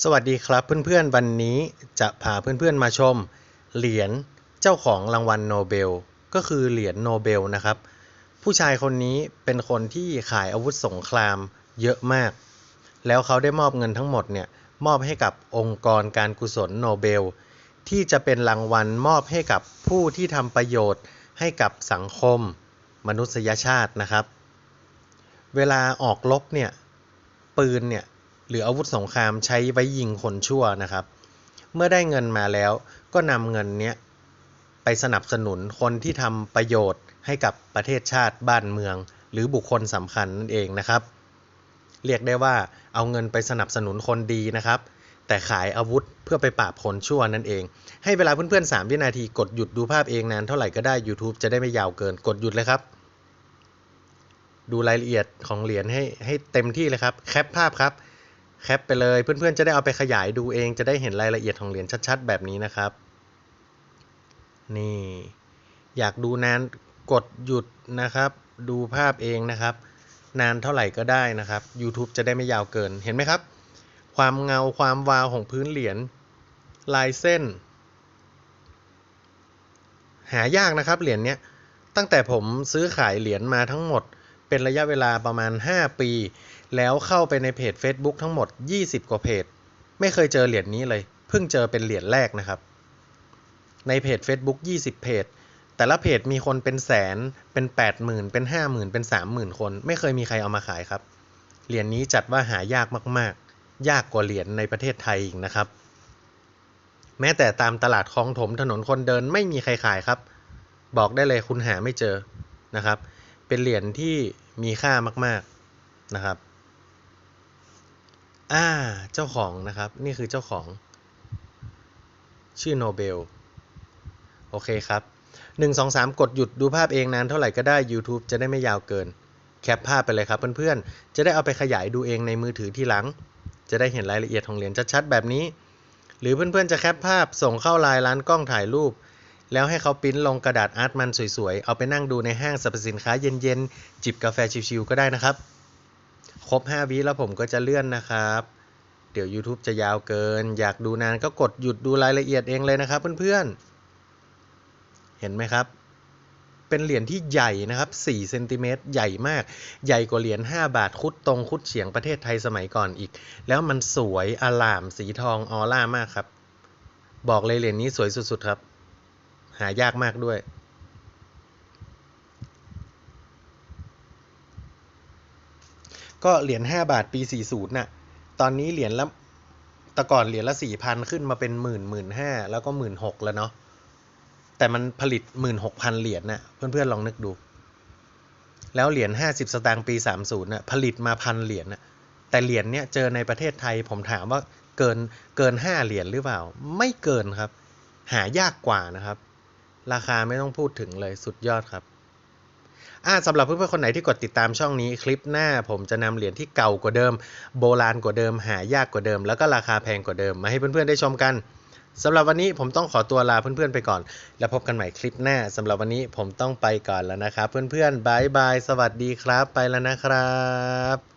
สวัสดีครับเพื่อนๆ วันนี้จะพาเพื่อนๆมาชม เหรียญเจ้าของรางวัลโนเบล ก็คือเหรียญโนเบลนะครับ ผู้ชายคนนี้เป็นคนที่ขายอาวุธสงครามเยอะมาก แล้วเขาได้มอบเงินทั้งหมดเนี่ยมอบให้กับองค์กรการกุศลโนเบล ที่จะเป็นรางวัลมอบให้กับผู้ที่ทำประโยชน์ให้กับสังคม มนุษยชาตินะครับ เวลาออกรบเนี่ยปืนเนี่ย หรืออาวุธสงครามใช้ไว้ยิงคนชั่วนะครับ เมื่อได้เงินมาแล้วก็นำเงินเนี้ยไปสนับสนุนคนที่ทำประโยชน์ให้กับประเทศชาติบ้านเมือง หรือบุคคลสำคัญนั่นเองนะครับ เรียกได้ว่าเอาเงินไปสนับสนุนคนดีนะครับ แต่ขายอาวุธเพื่อไปปราบคนชั่วนั่นเอง ให้เวลาเพื่อนๆ3วินาทีกดหยุดดูภาพเองนานเท่าไหร่ก็ได้ YouTube จะได้ไม่ยาวเกินกดหยุดเลยครับ ดูรายละเอียดของเหรียญให้ให้เต็มที่เลยครับแคปภาพครับ แคปไปเลยเพื่อนๆจะได้เอาไปขยายดูเองจะได้เห็นรายละเอียดของเหรียญชัดๆ แบบนี้นะครับ นี่ อยากดูนานกดหยุดนะครับ ดูภาพเองนะครับ นานเท่าไหร่ก็ได้นะครับ YouTube จะได้ไม่ยาวเกินเห็นไหมครับ ความเงาความวาวของพื้นเหรียญลายเส้น หายากนะครับเหรียญเนี้ยตั้งแต่ผมซื้อขายเหรียญมาทั้งหมด เป็นระยะเวลาประมาณ 5 ปี แล้วเข้าไปในเพจ Facebook ทั้งหมด 20 กว่าเพจ ไม่เคยเจอเหรียญนี้เลย เพิ่งเจอเป็นเหรียญแรกนะครับ ในเพจ Facebook 20 เพจ แต่ละเพจมีคนเป็นแสน เป็น 80,000 เป็น 50,000 เป็น 30,000 คน ไม่เคยมีใครเอามาขายครับ เหรียญนี้จัดว่าหายากมาก ๆ ยากกว่าเหรียญในประเทศไทยอีกนะครับ แม้แต่ตามตลาดคลองถมถนนคนเดินไม่มีใครขายครับ บอกได้เลยคุณหาไม่เจอนะครับ เป็นเหรียญที่มีค่ามาก ๆนะครับ อ่า เจ้าของนะครับ นี่คือเจ้าของ ชื่อโนเบล โอเคครับ 1 2 3 กดหยุดดูภาพเองนานเท่าไหร่ก็ได้ YouTube จะได้ไม่ยาวเกิน แคปภาพไปเลยครับเพื่อนๆ จะได้เอาไปขยายดูเองในมือถือที่หลัง จะได้เห็นรายละเอียดของเหรียญชัดๆแบบนี้ หรือเพื่อนๆ จะแคปภาพส่งเข้าไลน์ร้านกล้องถ่ายรูป แล้วให้เขาปิ้นลงกระดาษอาร์ตมันสวยๆ เอาไปนั่งดูในห้างสรรพสินค้าเย็นๆ จิบกาแฟชิวๆก็ได้นะครับ ครบ 5 วิแล้วผมก็จะเลื่อนนะครับ เดี๋ยว YouTube จะยาวเกิน อยากดูนานก็กดหยุดดูรายละเอียดเองเลยนะครับเพื่อนๆ เห็นไหมครับ เป็นเหรียญที่ใหญ่นะครับ4เซนติเมตรใหญ่มาก ใหญ่กว่าเหรียญ5บาทคุดตรงคุดเฉียงประเทศไทยสมัยก่อนอีก แล้วมันสวยอลามสีทองออร่ามากครับ บอกเลยเหรียญนี้สวยสุดๆครับายากมากด้วย ก็เหรียญ5บาทปี 40น่ะ ตอนนี้เหรียญละแต่ก่อนเหรียญละ4,000ขึ้นมาเป็นหมื่นหมื่นห้าแล้วก็หมื่นหกแล้วเนาะแต่มันผลิตหมื่นหกพันเหรียญน่ะเพื่อนๆลองนึกดู แล้วเหรียญ50สตางค์ปี30น่ะผลิตมาพันเหรียญน่ะแต่เหรียญเนี้ยเจอในประเทศไทยผมถามว่าเกินเกิน5เหรียญหรือเปล่า ไม่เกินครับ หายากกว่านะครับ ราคาไม่ต้องพูดถึงเลยสุดยอดครับอ่าสำหรับเพื่อนๆคนไหนที่กดติดตามช่องนี้คลิปหน้าผมจะนำเหรียญที่เก่ากว่าเดิม โบราณกว่าเดิม หายากกว่าเดิม แล้วก็ราคาแพงกว่าเดิมมาให้เพื่อนๆได้ชมกันสำหรับวันนี้ผมต้องขอตัวลาเพื่อนๆไปก่อน แล้วพบกันใหม่คลิปหน้าสำหรับวันนี้ผมต้องไปก่อนแล้วนะครับ เพื่อนๆบายบายสวัสดีครับไปแล้วนะครับ